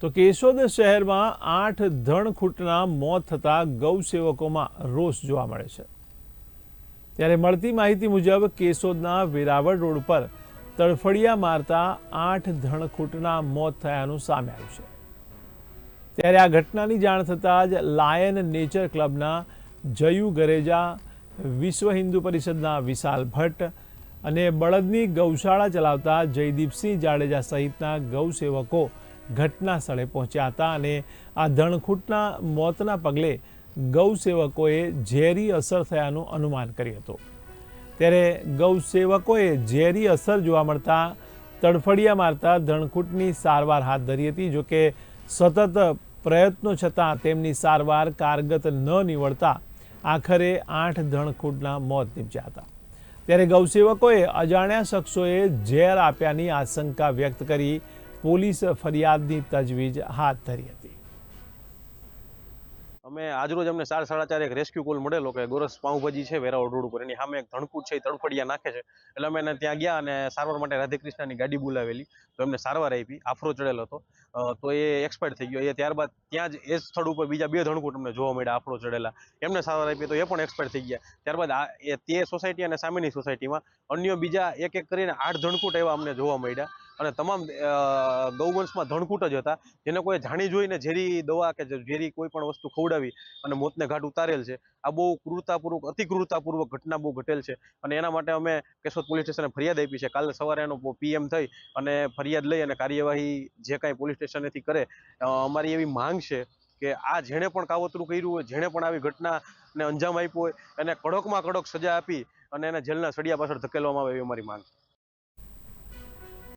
તો કેશોદ શહેરમાં આઠ ધણખૂટના મોત થતાં ગૌસેવકોમાં રોષ જોવા મળે છે. ત્યારે મળતી માહિતી મુજબ કેશોદના વેરાવળ રોડ પર તડફડિયા મારતા આઠ ધણખૂટના મોત થયાનું સામે આવ્યું છે. ત્યારે આ ઘટનાની જાણ થતાં જ લાયન નેચર ક્લબના જયુ ગરેજા, વિશ્વ હિન્દુ પરિષદના વિશાલ ભટ્ટ અને બળદની ગૌશાળા ચલાવતા જયદીપસિંહ જાડેજા સહિતના ગૌસેવકો ઘટના સ્થળે પહોંચ્યા હતા અને આ ધણખૂટના મોતના પગલે ગૌસેવકોએ ઝેરી અસર થયાનું અનુમાન કર્યું હતું. ત્યારે ગૌસેવકોએ ઝેરી અસર જોવા મળતા તડફડિયા મારતા ધણખૂટની સારવાર હાથ ધરી હતી જોકે સતત પ્રયત્નો છતાં તેમની સારવાર કારગત ન નીવડતા આખરે આઠ ધણખૂટના મોત નીપજ્યા હતા. ત્યારે ગૌસેવકોએ અજાણ્યા શખ્સોએ ઝેર આપ્યાની આશંકા વ્યક્ત કરી પોલીસ ફરિયાદની તજવીજ હાથ ધરી હતી. અમે આજરોજ અમને ચાર સાડા ચાર એક રેસ્ક્યુ કોલ મળેલો કે ગોરસ પાઉંભાજી છે વેરાવળ રોડ ઉપર. એની સામે એક ધણકૂટ છે, એ તડફડિયા નાખે છે. એટલે અમે એને ત્યાં ગયા અને સારવાર માટે રાધેકૃષ્ણની ગાડી બોલાવેલી. તો એમને સારવાર આપી, આફરો ચડેલો હતો. તો એ એક્સપાયર થઈ ગયો. એ ત્યારબાદ ત્યાં જ એ સ્થળ ઉપર બીજા બે ધણકૂટ અમને જોવા મળ્યા, આફરો ચડેલા. એમને સારવાર આપી તો એ પણ એક્સપાયર થઈ ગયા. ત્યારબાદ આ, એ તે સોસાયટી અને સામેની સોસાયટીમાં અન્ય બીજા એક એક કરીને આઠ ધણકૂટ એવા અમને જોવા મળ્યા. અને તમામ ગૌવંશમાં ધણકૂટ જ હતા. જેને કોઈ જાણી જોઈને ઝેરી દવા કે ઝેરી કોઈ પણ વસ્તુ ખવડાવી અને મોતને ઘાટ ઉતારેલ છે. આ બહુ ક્રૂરતાપૂર્વક અતિ ક્રૂરતાપૂર્વક ઘટના બહુ ઘટેલ છે. અને એના માટે અમે કેશોદ પોલીસ સ્ટેશને ફરિયાદ આપી છે. કાલે સવારે એનો પીએમ થઈ અને ફરિયાદ લઈ અને કાર્યવાહી જે કાંઈ પોલીસ સ્ટેશનેથી કરે અમારી એવી માંગ છે કે આ જેણે પણ કાવતરું કર્યું હોય, જેણે પણ આવી ઘટનાને અંજામ આપ્યો હોય, એને કડકમાં કડક સજા આપી અને એને જેલના સળિયા પાછળ ધકેલવામાં આવે એવી અમારી માંગ